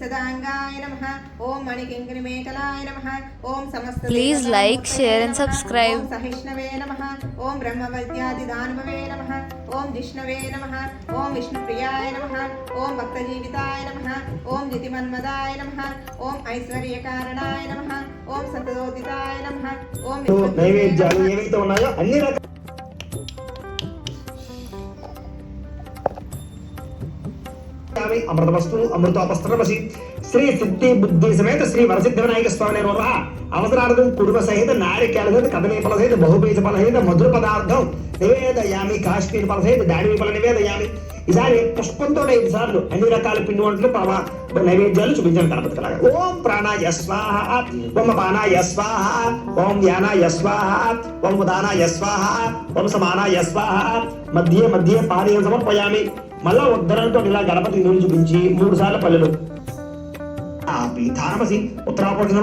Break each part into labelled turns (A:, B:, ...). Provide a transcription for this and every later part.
A: సదాంగాయ నమః ఓం మణికింకిని మేకలాయ నమః ఓం సమస్త
B: Please
A: దేవతామూర్తయే
B: like, share and
A: నమః.
B: subscribe.
A: ఓం సహిష్ణవే నమః ఓం బ్రహ్మవద్యాదిదానవే నమః ఓం జిష్ణవే నమః ఓం విష్ణుప్రియాయ నమః ఓం భక్తజీవితాయ నమః ఓం జితిమన్మదాయ నమః ఓం ఐశ్వర్యకారణాయ నమః ఓం సతదోదితాయ నమః ఓం
C: నైవేద్యాలు ఏవైతే ఉన్నాయో అన్ని రకాల స్వామి అమృతవస్తు అమృతోపస్త్రమసి శ్రీ సిద్ధి బుద్ధి సమేత శ్రీ వరసిద్ధ వినాయక స్వామి నిర్వహ అవసరార్థం కుడుమ సహిత నారికేళ సహిత కదలీ ఫల సహిత బహుబీజ ఫల సహిత మధుర పదార్థం నివేదయామి కాశ్మీర్ ఫల సహిత దాడిమి ఫల నివేదయామి. ఈసారి పుష్పంతో ఐదు సార్లు అన్ని రకాల పిండి వంటలు పవ నైవేద్యాలు చూపించాను గణపతి కలాగా ఓం ప్రాణాయ స్వాహ ఓం అపానాయ స్వాహ ఓం ధ్యానాయ స్వాహ ఓం ఉదానాయ స్వాహ ఓం సమానాయ స్వాహ. మధ్య మధ్య పానీయం సమర్పయామి. మళ్ళా ఉద్ధరణతో ఇలా గణపతి నూనె చూపించి మూడు సార్లు పల్లెలు. ఆ పీఠానమసి ఉత్తరాపోటి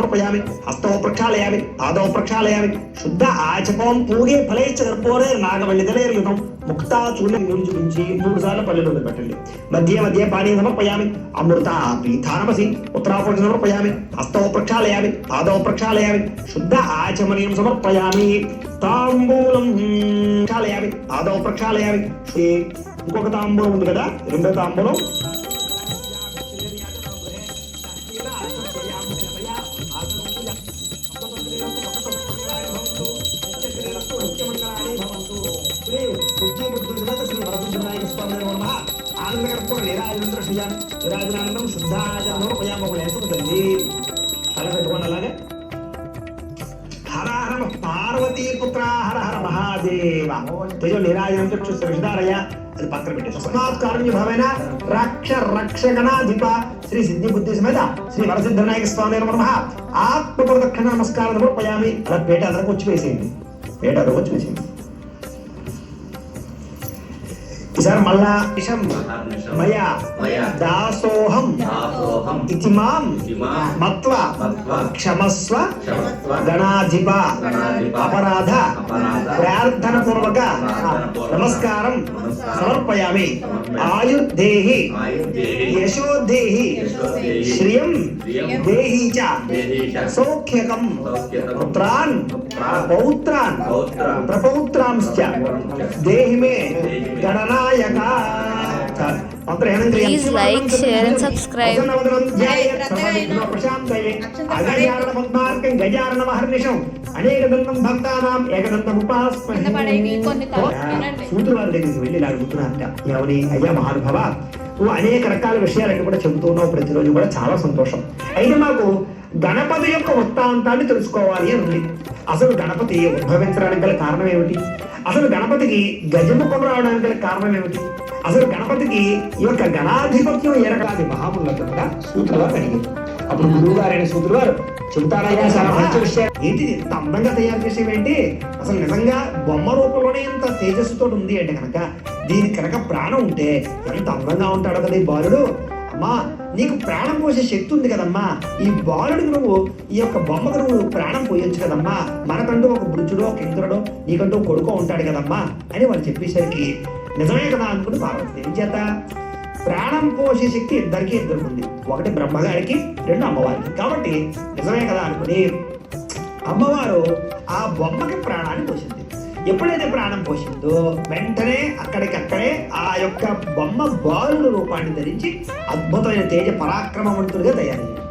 C: హస్తో ప్రక్షాళయామి పాదో ప్రక్షాళయామి శుద్ధ ఆచపం పూగే ఫలైచ్చ కర్పూరే నాగవల్లిదలేర్యుతం ముక్తా చూడ నూనె చూపించి మూడు సార్లు పల్లెలు పెట్టండి. మధ్య మధ్య పానీయం సమర్పయామి అమృత పీఠానమసి ఉత్తరాపక్ష సమర్పయామి హస్తో ప్రక్షాళయామి పాదో ప్రక్షాళయామి శుద్ధ ఆచమనీయం సమర్పయామి. తాంబూలం ప్రక్షాళయామి పాదో ప్రక్షాళయామి ఇంకొక తాంబూలం ఉంది కదా రెండో తాంబూలం. ఆనందం శుద్ధాచరణం ఉపయామకుడు తల పెట్టుకోండి అలాగే హర హర పార్వతీ పుత్ర హర హర మహాదేవ నిరాజనం చూస్తారు పక్కన పెట్టేసి తస్మాత్ కారుణ్య భవేన రక్ష రక్షగణాధిప శ్రీ సిద్ధి బుద్ధి సమేత శ్రీ వరసిద్ధ వినాయక స్వామి నమ. ఆత్మ ప్రదక్షిణ నమస్కారం సమర్పయామి. అలా పేట అందరికి వచ్చి వేసేయండి. పేట అందరికి వచ్చి
D: धर्मला
C: इशम।
D: मया।
C: दासोहम
D: इति
C: माम।
D: मत्वा।
C: क्षमस्व। गणाधिप। अपराध। प्रार्थना
B: पूर्वक नमस्कारं। समर्पयामि। आयुर्देहि। यशोदेहि।
C: श्रियं। देहि च। सौख्यकं
E: पुत्रान्। पौत्रान्। प्रपौत्रांश्च। देहि मे।
C: गणना। Please like share and subscribe ఎవరి అయ్యా మహానుభవ నువ్వు అనేక రకాల విషయాలన్నీ కూడా చెబుతున్నావు ప్రతిరోజు కూడా చాలా సంతోషం అయితే మాకు గణపతి యొక్క వృత్తాంతాన్ని తెలుసుకోవాలి అని ఉంది అసలు గణపతి ఉద్భవించడానికి గల కారణం ఏమిటి? అసలు గణపతికి గజముఖం రావడానికి గల కారణం ఏమిటి? అసలు గణపతికి ఈ యొక్క గణాధిపత్యం ఏ రకాది మహాములతో కూడా సూత్రులు వారు అడిగారు. అప్పుడు గురువు గారైన సూత్రులు వారు చెబుతారయ్యా చాలా మంచి విషయం. ఏంటి ఇంత అందంగా తయారు చేసేవేంటి అసలు నిజంగా బొమ్మ రూపంలోనే ఇంత తేజస్సుతో ఉంది అంటే కనుక దీనికి కనుక ప్రాణం ఉంటే ఎంత అందంగా ఉంటాడో కదా ఈ బాలుడు. అమ్మా నీకు ప్రాణం పోసే శక్తి ఉంది కదమ్మా. ఈ బాలుడికి నువ్వు ఈ యొక్క బొమ్మకు నువ్వు ప్రాణం పోయొచ్చు కదమ్మా. మనకంటూ ఒక బుద్ధుడో ఒక ఇంద్రుడో నీకంటూ కొడుకో ఉంటాడు కదమ్మా అని వాళ్ళు చెప్పేసరికి నిజమే కదా అనుకుని పార్వతి ఏం చేత? ప్రాణం పోసే శక్తి ఇద్దరికి ఇద్దరికి ఉంది ఒకటి బ్రహ్మగారికి రెండు అమ్మవారికి. కాబట్టి నిజమే కదా అనుకుని అమ్మవారు ఆ బొమ్మకి ప్రాణాన్ని పోసింది ఎప్పుడైతే ప్రాణం పోసిందో వెంటనే అక్కడికక్కడే ఆ యొక్క బొమ్మ బాలుడు రూపాన్ని ధరించి అద్భుతమైన తేజ పరాక్రమవంతుడిగా తయారయ్యాడు.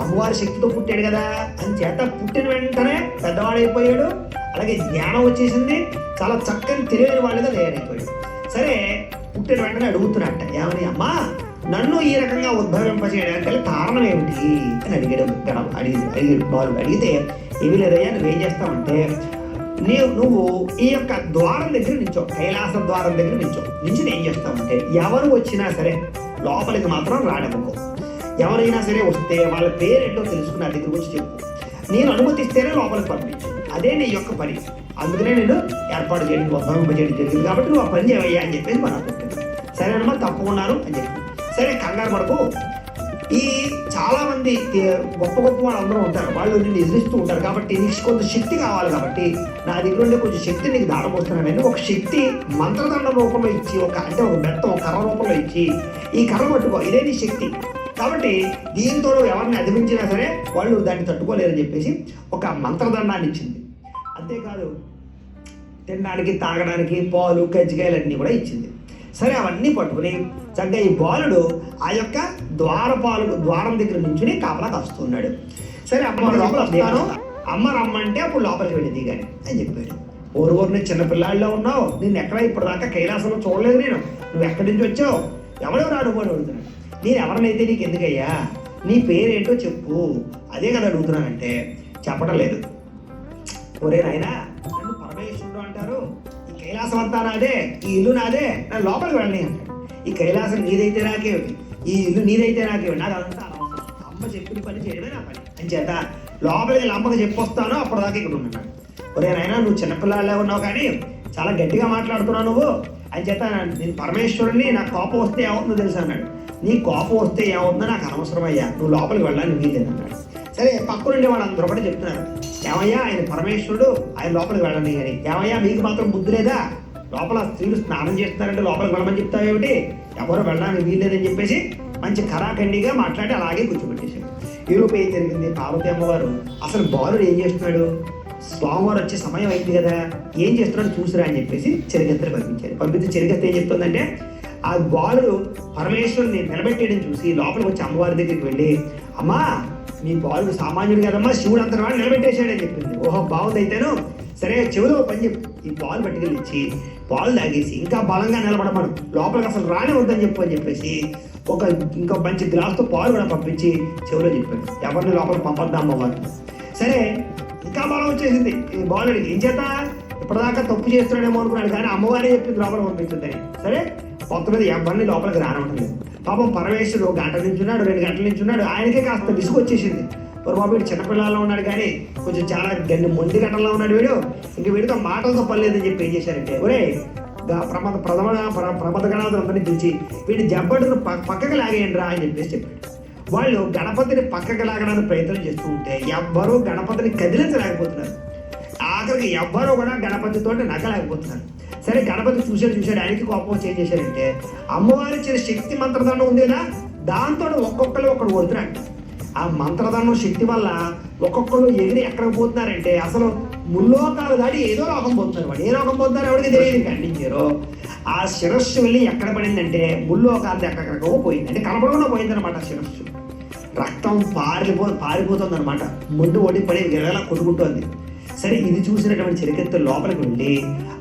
C: అమ్మవారి శక్తితో పుట్టాడు కదా. అని చేత పుట్టిన వెంటనే పెద్దవాడైపోయాడు. అలాగే జ్ఞానం వచ్చేసింది. చాలా చక్కని తెలియని వాళ్ళుగా తయారైపోయాడు. సరే పుట్టిన వెంటనే అడుగుతున్నట్ట ఏమని అమ్మా నన్ను ఈ రకంగా ఉద్భవింపజేయడానికి గల కారణం ఏమిటి? అని అడిగాడు గణం అడిగి బాలు బాలుడు అడిగితే ఏమి లేదయ్యా నువ్వేం చేస్తావంటే నీవు నువ్వు ఈ యొక్క ద్వారం దగ్గర నించో కైలాస ద్వారం దగ్గర నించో. నుంచి ఏం చేస్తామంటే ఎవరు వచ్చినా సరే లోపలికి మాత్రం రానివ్వకు. ఎవరైనా సరే వస్తే వాళ్ళ పేరేంటో తెలుసుకుని నా దగ్గర వచ్చి చెప్పు. నేను అనుమతిస్తేనే లోపలికి పంపించు. అదే నీ యొక్క పని. అందుకనే నేను ఏర్పాటు చేయడం ఉద్భవింప చేయడం జరిగింది కాబట్టి నువ్వు ఆ పని చేయవయ్యా అని చెప్పేసి మనం సరేనమ్మా తప్పుకున్నాను అని చెప్పి సరే కంగారు పడకు. ఈ చాలా మంది ఏ, గొప్ప గొప్ప వాళ్ళందరూ ఉంటారు. వాళ్ళు నిన్ను ఎదిరిస్తూ ఉంటారు. కాబట్టి నీకు కొంత శక్తి కావాలి కాబట్టి నా దగ్గర ఉండే కొంచెం శక్తి నీకు దాడబోస్తున్నానని ఒక శక్తి మంత్రదండ రూపంలో ఇచ్చి ఒక అంటే ఒక బెత్తం ఒక కర్ర రూపంలో ఇచ్చి ఈ కర్ర పట్టుకో. ఇదే నీ శక్తి. కాబట్టి దీంతో ఎవరిని అధిమించినా సరే వాళ్ళు దాన్ని తట్టుకోలేరని చెప్పేసి ఒక మంత్రదండాన్ని ఇచ్చింది. అంతేకాదు తినడానికి తాగడానికి పాలు కజ్జికాయలు అన్నీ కూడా ఇచ్చింది. సరే అవన్నీ పట్టుకుని చక్కగా ఈ బాలుడు ఆ యొక్క ద్వారపాలు ద్వారం దగ్గర నుంచుని కాపలా కాస్తున్నాడు. సరే అమ్మ లోపల వస్తాను అమ్మ రమ్మంటే అప్పుడు లోపలికి వెళ్ళి దిగాను అని చెప్పాడు. ఊరు ఊరిని చిన్న పిల్లాడిలో ఉన్నావు. నిన్ను ఎక్కడ ఇప్పుడు దాకా కైలాసంలో చూడలేదు నేను. నువ్వు ఎక్కడి నుంచి వచ్చావు? ఎవడెవరు అడుగుని అడుగుతున్నాడు. నేను ఎవరినైతే నీకు ఎందుకయ్యా? నీ పేరేంటో చెప్పు. అదే కదా అడుగుతున్నానంటే చెప్పడం లేదు. ఒరే నాయనా కైలాసం అంతా నాదే ఈ ఇల్లు నాదే నన్ను లోపలికి వెళ్ళని అంటాడు. ఈ కైలాసం నీదైతే నాకేమిటి ఈ ఇల్లు నీదైతే నాకేమిటి నాకు అదంతా అమ్మ చెప్పిన పని చేయడమే నా పని. అని చేత లోపలికి అమ్మకి చెప్పొస్తాను అప్పటిదాకా ఇక్కడ ఉన్నాను ఒరే నాయన నువ్వు చిన్నపిల్లలే ఉన్నావు కానీ చాలా గట్టిగా మాట్లాడుతున్నావు నువ్వు. అని చేత నేను పరమేశ్వరుని నాకు కోపం వస్తే ఏమవుతుందో తెలుసు అన్నాడు. నీ కోపం వస్తే ఏమవుతుందో నాకు అనవసరం అయ్యా నువ్వు లోపలికి వెళ్ళాలని వీలేదు సరే పక్కనుండే వాళ్ళందరూ కూడా చెప్తున్నారు. ఏమయ్యా ఆయన పరమేశ్వరుడు ఆయన లోపలికి వెళ్ళండి అని. ఏమయ్యా మీకు మాత్రం బుద్ధి లేదా? లోపల స్త్రీలు స్నానం చేస్తున్నారంటే లోపలికి వెళ్ళమని చెప్తావేమిటి ఎవరు వెళ్ళడానికి వీల్లేదని చెప్పేసి మంచి ఖరాఖండిగా మాట్లాడి అలాగే కూర్చోబెట్టేశాడు. ఈలోపు ఏం జరిగింది? పార్వతి అమ్మవారు అసలు బాలుడు ఏం చేస్తున్నాడు? స్వామివారు వచ్చే సమయం అయింది కదా ఏం చేస్తున్నాడు చూసిరా అని చెప్పేసి చెరిగెత్తలు పంపించారు పంపిస్తే చెరిగెత్త ఏం చెప్తుందంటే ఆ బాలుడు పరమేశ్వరుని నిలబెట్టేయడం చూసి లోపలికి వచ్చి అమ్మవారి దగ్గరికి వెళ్ళి అమ్మా నీ బాలుడు సామాన్యుడు కదమ్మా శివుడు అంతటి వాడు నిలబెట్టేశాడని చెప్పింది. ఓహో బాగుందైతేను సరే చెవిలో పని చెప్పు ఈ పాలు పట్టుకెళ్ళి ఇచ్చి పాలు తాగేసి ఇంకా బలంగా నిలబడమను. లోపలికి అసలు రాని వద్దని చెప్పు అని చెప్పేసి ఒక ఇంకో మంచి గ్లాస్తో పాలు కూడా పంపించి చెవిలో చెప్పాడు ఎవరిని లోపలికి పంపద్దా అమ్మవారు సరే ఇంకా బలం వచ్చేసింది. ఈ బాలుడికి ఏం చేత? ఇప్పటిదాకా తప్పు చేస్తున్నాడేమో అనుకున్నాడు కానీ అమ్మవారే చెప్పింది లోపల పంపించిందని సరే మొత్తం మీద ఎవరిని లోపలికి రానివ్వట్లేదు. పాపం పరమేశ్వరుడు ఒక గంట నించున్నాడు రెండు గంటల నుంచున్నాడు. ఆయనకే కాస్త విసుగు వచ్చేసింది. మరి బాబు వీడు చిన్నపిల్లల్లో ఉన్నాడు కానీ కొంచెం చాలా గన్ని మొండి గంటల్లో ఉన్నాడు వీడు. ఇంక వీడితో మాటలతో పర్లేదని చెప్పి ఏం చేశారంటే ఒరే గా- ప్రమద ప్రథమ ప్ర- ప్రమద గణాదులందరినీ పిలిచి వీడి జబ్బడును పక్కకు పక్కకి లాగేయండి రా అని చెప్పేసి చెప్పాడు. వాళ్ళు గణపతిని పక్కకి లాగడానికి ప్రయత్నం చేస్తూ ఉంటే ఎవ్వరూ గణపతిని కదిలించలేకపోతున్నారు. ఆఖరికి ఎవ్వరూ కూడా గణపతితో నగలేకపోతున్నారు. సరే గణపతి చూసాడు చూశాడు. ఆయనకి కోపం వచ్చి ఏం చేశాడంటే అమ్మవారి ఇచ్చిన శక్తి మంత్రదండం ఉందేనా? దాంతో ఒక్కొక్కరు ఒకడు కొడుతున్నాడు. ఆ మంత్రదండం శక్తి వల్ల ఒక్కొక్కరు ఎగిరి ఎక్కడికి పోతున్నారంటే అసలు ముల్లోకాలు దాటి ఏదో రోగం పోతున్నారు వాడు. ఏ రోగం పోతున్నారు ఎవరికి తెలియదు ఖండించారు ఆ శిరస్సు వెళ్ళి ఎక్కడ పడిందంటే ముల్లోకాలు ఎక్కడెక్కడికో పోయింది అంటే కనపడకుండా పోయిందనమాట ఆ శిరస్సు. రక్తం పారిపో పారిపోతుంది అనమాట ముందు ఒడి పడి విరగలా కొట్టుకుంటోంది. సరే ఇది చూసినటువంటి చిరకెత్తు లోపలికి వెళ్ళి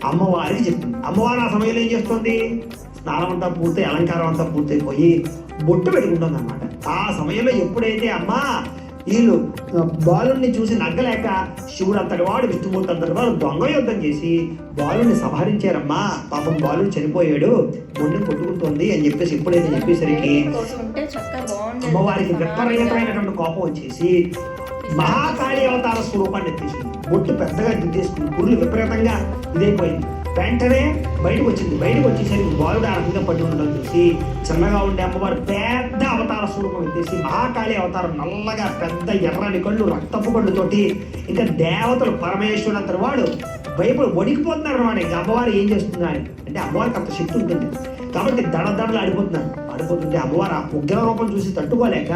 C: అమ్మవారికి చెప్తుంది. అమ్మవారు ఆ సమయంలో ఏం చేస్తుంది? స్నానం అంతా పూర్తయి అలంకారం అంతా పూర్తయిపోయి బొట్టు పెట్టుకుంటుంది అనమాట ఆ సమయంలో ఎప్పుడైతే అమ్మా వీళ్ళు బాలుని చూసి నగ్గలేక శివుడు అంతటి వాడు విష్ణుమూర్తి అంతటి వాడు దొంగ యుద్ధం చేసి బాలుని సంహరించారమ్మా. పాపం బాలుడు చనిపోయాడు మొండి కొట్టుకుంటోంది అని చెప్పేసి ఎప్పుడైతే చెప్పేసరికి అమ్మవారికి విపరీతమైనటువంటి కోపం వచ్చేసి మహాకాళి అవతార స్వరూపాన్ని ఎత్తేసింది బొట్టు పెద్దగా దిద్దేసుకుంది పురులు విపరీతంగా ఇదైపోయింది. వెంటనే బయటకు వచ్చింది. బయటకు వచ్చేసరికి బాలుడు ఆ రకంగా పడి ఉండడం చూసి చిన్నగా ఉండే అమ్మవారు పెద్ద అవతార స్వరూపం ఎత్తేసి మహాకాళి అవతారం నల్లగా పెద్ద ఎర్రని కళ్ళు రక్తపు కళ్ళుతోటి ఇంకా దేవతలు పరమేశ్వరుడు అంతటి వాడు భయపడి వణికిపోతున్నారు అనమాట ఇంకా అమ్మవారు ఏం చేస్తున్నారు అని. అంటే అమ్మవారికి అంత శక్తి ఉంటుంది. కాబట్టి దడదడలు ఆడిపోతున్నారు. ఆడిపోతుంటే అమ్మవారు ఆ ఉగ్ర రూపం చూసి తట్టుకోలేక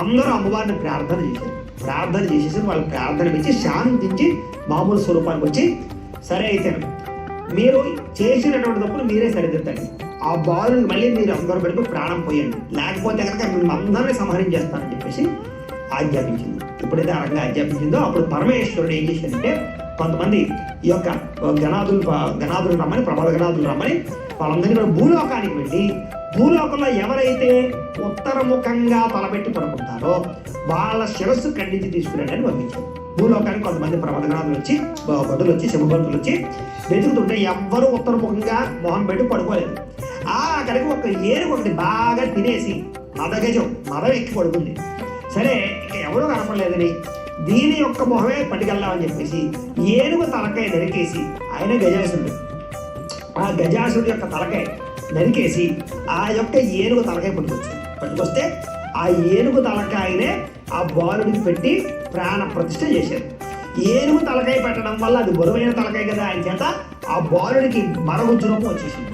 C: అందరూ అమ్మవారిని ప్రార్థన చేశారు. ప్రార్థన చేసేసి వాళ్ళు ప్రార్థన పెంచి శాంతించి మామూలు స్వరూపానికి వచ్చి సరే అయితే మీరు చేసినటువంటి తప్పులు మీరే సరిదిద్దండి. ఆ బాలుని మళ్ళీ మీరు అందరూ పెడుతూ ప్రాణం పోయండి. లేకపోతే కనుక మిమ్మల్ని అందరినీ సంహరించేస్తానని చెప్పేసి ఆజ్ఞాపించింది. ఎప్పుడైతే ఆ రకంగా ఆజ్ఞాపించిందో అప్పుడు పరమేశ్వరుడు ఏం చేశాడంటే కొంతమంది ఈ యొక్క గణాదులు గణాదులు రమ్మని ప్రబల గణాదులు రమ్మని వాళ్ళందరినీ కూడా భూలోకానికి వెళ్ళి భూలోకంలో ఎవరైతే ఉత్తరముఖంగా తలబెట్టి పడుకుంటారో వాళ్ళ శిరస్సు ఖండించి తీసుకురండి పంపించారు భూలోకానికి కొంతమంది ప్రబలగణాదులు వచ్చి భటులు వచ్చి శివభక్తులు వచ్చి వెతుకుతుంటే ఎవ్వరూ ఉత్తరముఖంగా మొహం పెట్టి పడుకోలేదు. ఆ అక్కడికి ఒక ఏనుగు ఒకటి బాగా తినేసి మదగజం మదం ఎక్కి పడుకుంది. సరే ఇక ఎవరూ కనపడలేదని దీని యొక్క మొహమే పట్టుకెళ్దామని చెప్పేసి ఏనుగు తలకాయ నరికేసి ఆయన గజాసుడు ఆ గజాసుడు యొక్క తలకాయ నరికేసి ఆ యొక్క ఏనుగు తలకాయ పట్టుకొచ్చాడు పట్టుకొస్తే ఆ ఏనుగు తలకాయనే ఆ బాలుడికి పెట్టి ప్రాణ ప్రతిష్ఠ చేశారు. ఏనుగు తలకాయ పెట్టడం వల్ల అది బరువైన తలకాయ కదా ఆయన చేత ఆ బాలుడికి మరగుజ్జు రూపం వచ్చేసింది.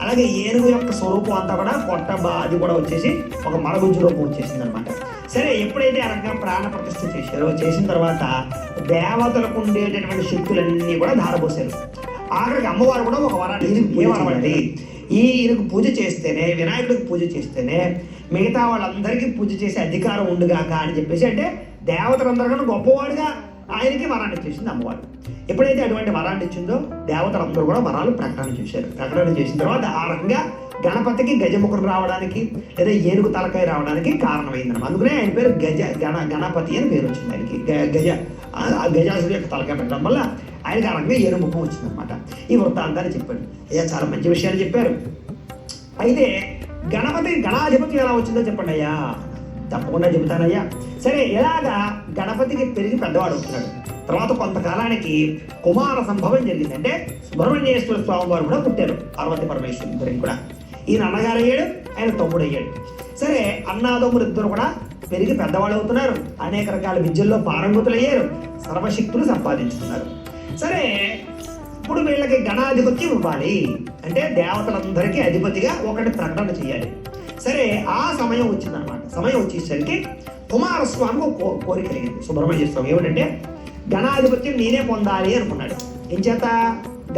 C: అలాగే ఏనుగు యొక్క స్వరూపం అంతా కూడా పొట్ట బా అది కూడా వచ్చేసి ఒక మరగుజ్జు రూపం వచ్చేసింది అనమాట సరే ఎప్పుడైతే ఆ రకంగా ప్రాణ ప్రతిష్ఠ చేశారో చేసిన తర్వాత దేవతలకు ఉండేటటువంటి శక్తులన్నీ కూడా ధారపోసారు ఆఖరికి అమ్మవారు కూడా ఒక వరాన్ని ఏ వరం ఈయనకు పూజ చేస్తేనే వినాయకుడికి పూజ చేస్తేనే మిగతా వాళ్ళందరికీ పూజ చేసే అధికారం ఉండుగాక అని చెప్పేసి అంటే దేవతలందరికన్నా గొప్పవాడుగా ఆయనకి వరాన్ని ఇచ్చేసింది అమ్మవారు. ఎప్పుడైతే అటువంటి వరాన్ని ఇచ్చిందో దేవతలందరూ కూడా వరాలు ప్రకటన చేశారు. ప్రకటన చేసిన తర్వాత ఆ రకంగా గణపతికి గజముఖుడు రావడానికి లేదా ఏనుగు తలకాయ రావడానికి కారణమైంది అందుకనే ఆయన పేరు గజ గణ గణపతి అని పేరు వచ్చింది ఆయనకి. గ- గజ గజాసు యొక్క తలకాయ పెట్టడం వల్ల ఆయనకి ఆ రకంగా ఏనుగు ముఖం వచ్చిందనమాట ఈ వృత్తాంతాన్ని చెప్పాడు. అయ్యా చాలా మంచి విషయాలు చెప్పారు. అయితే గణపతి గణాధిపతి ఎలా వచ్చిందో చెప్పండి అయ్యా. తప్పకుండా చెబుతానయ్యా. సరే ఇలాగా గణపతికి పెరిగి పెద్దవాడు అవుతున్నాడు? తర్వాత కొంతకాలానికి కుమార సంభవం జరిగింది. అంటే సుబ్రహ్మణ్యేశ్వర స్వామి వారు కూడా పుట్టారు పార్వతి పరమేశ్వరి ఇద్దరికి కూడా. ఈయన అన్నగారు అయ్యాడు ఆయన తమ్ముడు అయ్యాడు. సరే అన్నాదమ్ములు ఇద్దరు కూడా పెరిగి పెద్దవాళ్ళు అవుతున్నారు. అనేక రకాల విద్యల్లో పారంగతులు అయ్యారు సర్వశక్తులు సంపాదించుకున్నారు. సరే ఇప్పుడు వీళ్ళకి గణాధిపత్యం ఇవ్వాలి. అంటే దేవతలందరికీ అధిపతిగా ఒకటి ప్రకటన చేయాలి. సరే ఆ సమయం వచ్చిందనమాట. సమయం వచ్చేసరికి కుమారస్వామికి ఒక కో- కోరిక కలిగింది. సుబ్రహ్మణ్య స్వామి ఏమిటంటే గణాధిపత్యం నేనే పొందాలి అనుకున్నాడు. ఇంచేత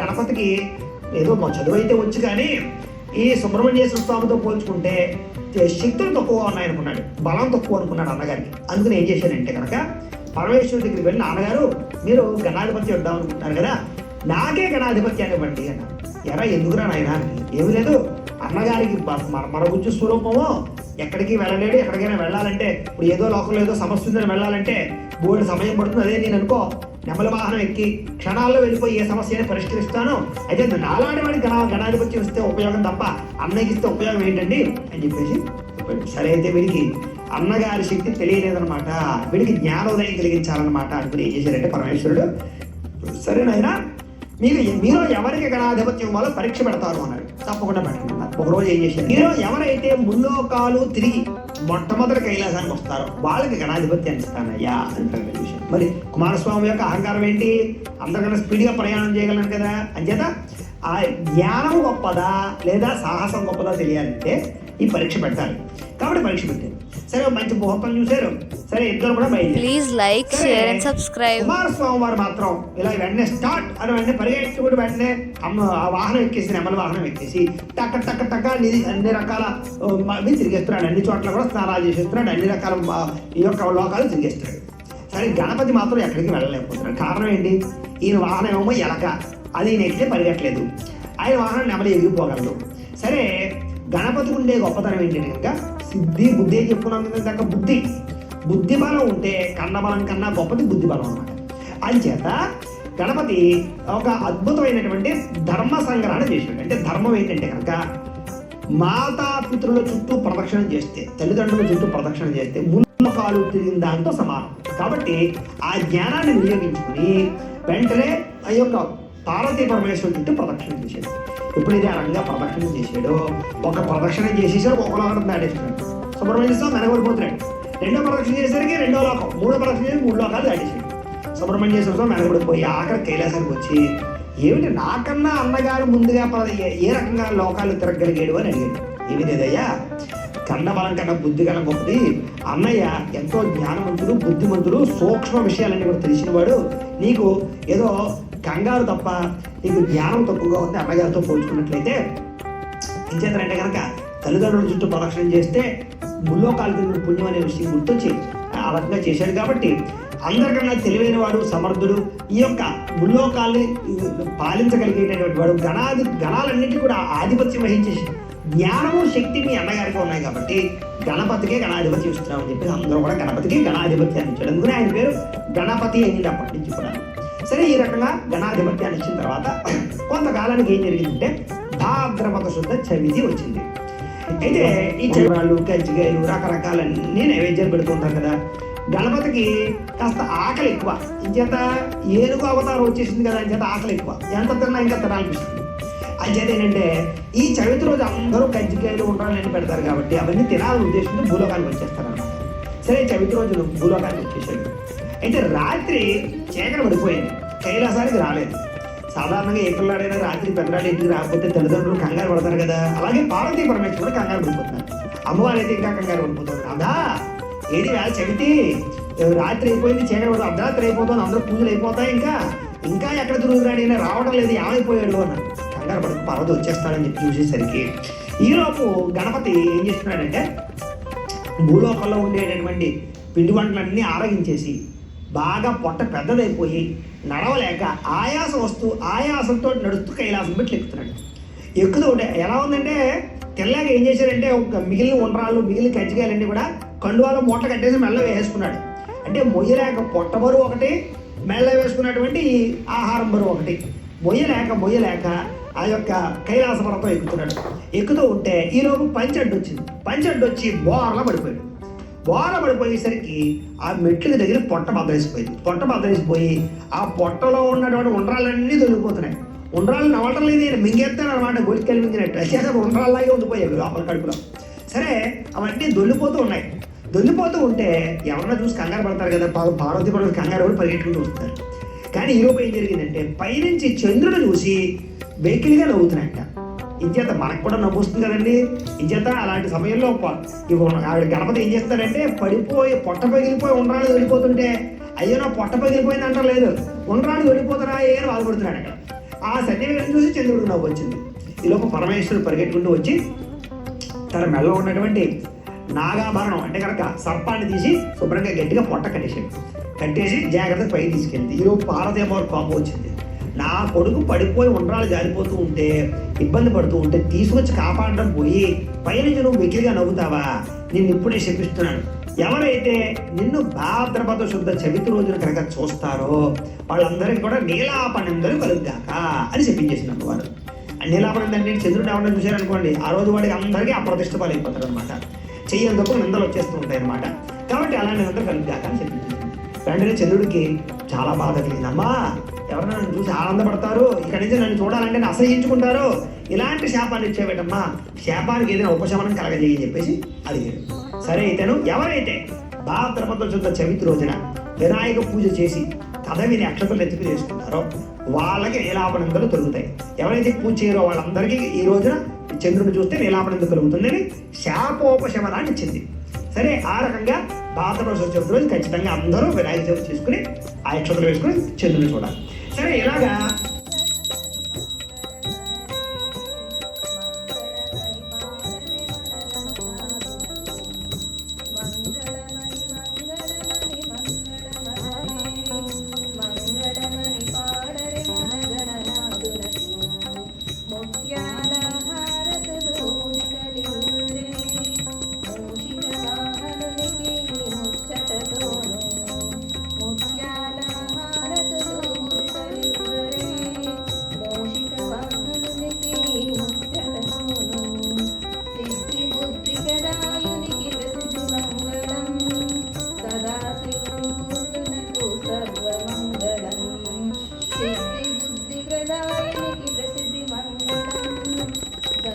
C: గణపతికి ఏదో మా చదువు అయితే వచ్చు కానీ ఈ సుబ్రహ్మణ్యేశ్వర స్వామితో పోల్చుకుంటే శక్తులు తక్కువ ఉన్నాయనుకున్నాడు. బలం తక్కువ అనుకున్నాడు అన్నగారికి. అందుకని ఏం చేశాడంటే కనుక పరమేశ్వరుడి దగ్గరికి వెళ్ళి నాన్నగారు మీరు గణాధిపతి వద్దాం అనుకుంటున్నారు కదా నాకే గణాధిపత్యాన్ని ఇవ్వండి అన్న ఎరా ఎందుకురా నాయన? ఏమి లేదు. అన్నగారికి మన గురించి స్వరూపము. ఎక్కడికి వెళ్ళలేడు. ఎక్కడికైనా వెళ్ళాలంటే ఇప్పుడు ఏదో లోకంలో ఏదో సమస్య ఉందని వెళ్ళాలంటే బోర్డు సమయం పడుతుంది. అదే నేను అనుకో నెమల వాహనం ఎక్కి క్షణాల్లో వెళ్ళిపోయి ఏ సమస్యని పరిష్కరిస్తాను. అయితే నాలాంటి వాడి గణ గణాధిపత్యం ఇస్తే ఉపయోగం తప్ప అన్నయ్యకి ఇస్తే ఉపయోగం ఏంటండి? అని చెప్పేసి సరే అయితే వీడికి అన్నగారి శక్తి తెలియలేదనమాట వీడికి జ్ఞానోదయం కలిగించాలన్నమాట అనుకుని ఏం చేశారంటే పరమేశ్వరుడు సరేనైనా మీరు మీరు ఎవరికి గణాధిపత్యం ఇవ్వాలో పరీక్ష పెడతారు అన్నాడు తప్పకుండా పెట్టండి ఒకరోజు ఒక రోజు ఏం చేశారు? మీరు ఎవరైతే ముల్లోకాలు తిరిగి మొట్టమొదటి కైలాసానికి వస్తారో వాళ్ళకి గణాధిపత్యాన్ని ఇస్తానయ్యా అని మరి కుమారస్వామి యొక్క అహంకారం ఏంటి? అందరికన్నా స్పీడ్గా ప్రయాణం చేయగలను కదా. అంచేత ఆ జ్ఞానం గొప్పదా లేదా సాహసం గొప్పదా తెలియాలంటే ఈ పరీక్ష పెట్టాలి. కాబట్టి పరీక్ష పెట్టారు. సరే మంచి ముహూర్తం చూశారు. సరే ఇద్దరు కూడా బయలుదేరారు.
B: Please like, share and subscribe.
C: Kumaraswamy వారు మాత్రం ఇలా వెంటనే స్టార్ట్ అని వెంటనే పరిగెత్తి కూడా వెంటనే అమ్మ ఆ వాహనం ఎక్కేసి నెమల వాహనం ఎక్కేసి టక్క టక్క టక్క అన్ని అన్ని రకాల అవి తిరిగేస్తున్నాడు. అన్ని చోట్ల కూడా స్నానాలు చేసేస్తున్నాడు. అన్ని రకాల ఈ యొక్క లోకాలు తిరిగేస్తున్నాడు. సరే గణపతి మాత్రం ఎక్కడికి వెళ్ళలేకపోతున్నాడు. కారణం ఏంటి? ఈయన వాహనం ఏమో ఎలక. అది ఈయన ఎక్కితే పరిగెట్టలేదు ఆయన వాహనం నెమలి ఎగిరిపోగలదు. సరే గణపతికి ఉండే గొప్పతనం ఏంటంటే కనుక సిద్ధి బుద్ధి అని చెప్పుకున్నాం కనుక బుద్ధి. బుద్ధి బలం ఉంటే కన్నబలం కన్నా గొప్పది బుద్ధి బలం అన్నమాట. అంచేత గణపతి ఒక అద్భుతమైనటువంటి ధర్మ సంగ్రహణ చేసాడు అంటే ధర్మం ఏంటంటే కనుక మాతాపితృల చుట్టూ ప్రదక్షిణ చేస్తే తల్లిదండ్రుల చుట్టూ ప్రదక్షిణ చేస్తే ముందు కాలు తిరిగిన దాంతో సమానం. కాబట్టి ఆ జ్ఞానాన్ని వినియోగించుకుని వెంటనే ఆ యొక్క పార్వతీ పరమేశ్వరుడి చుట్టూ ప్రదక్షిణ చేసేది ఎప్పుడైతే ఆ రంగా ప్రదక్షిణ చేశాడో ఒక ప్రదక్షిణ చేసేసాడు ఒక లోకం దాటేసాడు సుబ్రహ్మణ్య స్వామి వెనకబడిపోతున్నాడు రెండో ప్రదక్షిణ చేసేసరికి రెండో లోకం మూడో ప్రదక్షిణ చేసి మూడు లోకాలు దాటేసాడు సుబ్రహ్మణ్య స్వామి వెనకబడిపోయి ఆఖరి కైలాసానికి వచ్చి ఏమిటి నాకన్నా అన్నగారు ముందుగా ఏ- రకంగా లోకాలు తిరగలిగాడు? అని అడిగాడు. ఏమి లేదయ్యా కన్నబలం కన్నా బుద్ధి కన్నా గొప్పది. అన్నయ్య ఎంతో జ్ఞానవంతుడు బుద్ధిమంతుడు సూక్ష్మ విషయాలన్నీ కూడా తెలిసినవాడు నీకు ఏదో కంగారు తప్ప నీకు జ్ఞానం తక్కువగా ఉంది అన్నగారితో పోల్చుకున్నట్లయితే. ఇంచేతనంటే కనుక తల్లిదండ్రుల చుట్టూ ప్రదక్షిణ చేస్తే ముల్లోకాలు తిరిగిన పుణ్యం అనే విషయం గుర్తొచ్చి ఆ రకంగా చేశాడు కాబట్టి అందరికన్నా తెలివైన వాడు సమర్థుడు ఈ యొక్క ముల్లోకాల్ని పాలించగలిగేటటువంటి వాడు గణాది గణాలన్నింటినీ కూడా ఆధిపత్యం వహించే జ్ఞానము శక్తి మీ అన్నగారికి ఉన్నాయి కాబట్టి గణపతికే గణాధిపతి ఇస్తున్నామని చెప్పి అందరూ కూడా గణపతికి గణాధిపతి ఇచ్చాడు. అందుకని ఆయన పేరు గణపతి అయింది అప్పటి నుంచి కూడా. సరే ఈ రకంగా గణాధిపత్యాన్ని ఇచ్చిన తర్వాత కొంతకాలానికి ఏం జరిగిందంటే భాద్రపద శుద్ధ చవితి వచ్చింది. అయితే ఈ చవరాలు కజ్జికాయలు రకరకాలన్నీ నైవేద్యం పెడుతుంటారు కదా. గణపతికి కాస్త ఆకలి ఎక్కువ. ఇంచేత ఏనుగు అవతారం వచ్చేసింది కదా ఇంచేత ఆకలి ఎక్కువ. ఎంత తిన్నా ఇంకా తినాలనిపిస్తుంది. అంచేత ఏంటంటే ఈ చవితి రోజు అందరూ కజ్జికాయలు ఉండాలని పెడతారు కాబట్టి అవన్నీ తినాలని ఉద్దేశంతో భూలోకానికి వచ్చేస్తారు అన్నమాట సరే చవితి రోజు భూలోకానికి వచ్చేసాడు. అయితే రాత్రి చీకటి పడిపోయింది కైలాసానికి రాలేదు. సాధారణంగా ఏ పిల్లాడైనా రాత్రి పెద్దలాడు ఇంటికి రాకపోతే తల్లిదండ్రులు కంగారు పడతారు కదా. అలాగే పార్వతీ పరమేశ్వరుడు కూడా కంగారు పడిపోతున్నారు అమ్మవారు అయితే ఇంకా కంగారు పడిపోతుంది అదా ఏది వేళ రాత్రి అయిపోయింది చీకటి పడుతుంది అర్ధరాత్రి అయిపోతుంది అందరూ పూజలు అయిపోతాయి ఇంకా. ఇంకా ఎక్కడ తిరుగుతున్నాడు ఈయన రావడం లేదు ఏమైపోయాడు అన్నాడు కంగారు పడి పర్వత వచ్చేస్తాడని చెప్పి చూసేసరికి ఈలోపు గణపతి ఏం చేస్తున్నాడంటే భూలోకంలో ఉండేటటువంటి పిండి వంటలన్నీ ఆరగించేసి బాగా పొట్ట పెద్దదైపోయి నడవలేక ఆయాసం వస్తూ ఆయాసంతో నడుస్తూ కైలాసం పెట్టి ఎక్కుతున్నాడు. ఎక్కుతూ ఉంటే ఎలా ఉందంటే తెల్లాక ఏం చేశారంటే ఒక మిగిలిన ఉండరాళ్ళు మిగిలిన కజ్జికాయలన్నీ కూడా కండువాలో మూట కట్టేసి మెల్ల వేసుకున్నాడు. అంటే మొయ్యలేక పొట్ట బరువు ఒకటి మెల్ల వేసుకున్నటువంటి ఆహారం బరువు ఒకటి. మొయ్యలేక మొయ్యలేక ఆ యొక్క కైలాస పర్వతం ఎక్కుతున్నాడు. ఎక్కుతూ ఉంటే ఈలోపు పంచడ్డు వచ్చింది పంచడ్డు వచ్చి బోర్లా పడిపోయాడు. వాన పడిపోయేసరికి ఆ మెట్లకి దగ్గర పొట్ట బద్దలేసిపోయింది పొట్ట బద్దలేసిపోయి ఆ పొట్టలో ఉన్నటువంటి ఉండ్రాలన్నీ దొరికిపోతున్నాయి. ఉండ్రాలు నవ్వటం లేదు నేను మింగేస్తాను అనమాట గొలికెళ్ళి మింగినట్టు. అయితే ఉండ్రాల్లాగే ఉండిపోయాయి లోపల కడుపులో. సరే అవన్నీ దొల్లిపోతూ ఉన్నాయి. దొల్లిపోతూ ఉంటే ఎవరన్నా చూసి కంగారు పడతారు కదా పాప పార్వతి పడవలు కంగారు పడి పరిగెట్టుకుంటూ వస్తారు. కానీ ఈరోజు ఏం జరిగిందంటే పైనుంచి చంద్రుడు చూసి వెకిలిగా నవ్వుతున్నాయంట. ఇంచేత మనకు కూడా నవ్వు వస్తుంది కదండి ఇంచేత అలాంటి సమయంలో ఆవిడ గణపతి ఏం చేస్తారంటే పడిపోయి పొట్ట పగిలిపోయి ఉండరాని వెళ్ళిపోతుంటే అయ్యో నా పొట్ట పగిలిపోయింది అంటారు లేదు. ఉండరాని వెళ్ళిపోతారా ఏ అని బాధపడుతున్నాడు అక్కడ. ఆ సన్నివేశం చూసి చంద్రుడు నవ్వు వచ్చింది. ఈలోపు పరమేశ్వరుడు పరిగెట్టుకుంటూ వచ్చి తన మెడలో ఉన్నటువంటి నాగాభరణం అంటే కనుక సర్పాన్ని తీసి శుభ్రంగా గట్టిగా పొట్ట కట్టేసాడు కట్టేసి జాగ్రత్తగా పైకి తీసుకెళ్ళింది. ఈరోజు పార్వతీయమ్మవారి కోపం వచ్చింది. నా కొడుకు పడిపోయి ఉండ్రాలు జారిపోతూ ఉంటే ఇబ్బంది పడుతూ ఉంటే తీసుకొచ్చి కాపాడడం పోయి పైనుంచి నువ్వు మిగిలిగా నవ్వుతావా? నిన్ను ఇప్పుడే శపిస్తున్నాను. ఎవరైతే నిన్ను భాద్రపద శుద్ధ చవితి రోజున కనుక చూస్తారో వాళ్ళందరికీ కూడా నీలాపనందరూ కలుగుగాక అని చెప్పించేసినప్పుడు వారు. నీలాపనం అంటే చంద్రుడు ఎవరైనా చూశారనుకోండి ఆ రోజు వాడికి అందరికీ అప్రతిష్ట పాలైపోతారు అనమాట చెయ్యేందుకు నిందలు వచ్చేస్తూ ఉంటాయి అనమాట కాబట్టి అలాంటి అందరూ కలుగుగాక అని చెప్పింది వెంటనే చంద్రుడికి చాలా బాధ కలిగింది అమ్మా ఎవరైనా నన్ను చూసి ఆనందపడతారు? ఇక్కడి నుంచి నన్ను చూడాలంటే అసహించుకుంటారు? ఇలాంటి శాపాన్ని ఇచ్చేవేటమ్మా? శాపానికి ఏదైనా ఉపశమనం కలగజేయని చెప్పేసి అడిగాడు. సరే అయితేను ఎవరైతే భాద్రపద శుద్ధ చవితి రోజున వినాయక పూజ చేసి కథ విని అక్షతలు ఎత్తుకు చేసుకుంటారో వాళ్ళకి నీలాపనందరూ దొరుకుతాయి ఎవరైతే పూజ చేయరో వాళ్ళందరికీ ఈ రోజున చంద్రుని చూస్తే నీలాపనంద కలుగుతుందని శాపోపశమనాన్ని ఇచ్చింది. సరే ఆ రకంగా భాద్రపద శుద్ధ చవితి రోజు ఖచ్చితంగా అందరూ వినాయక చవితి చేసుకుని ఆ అక్షతలు వేసుకుని చంద్రుని చూడాలి. సరే ఇలాగా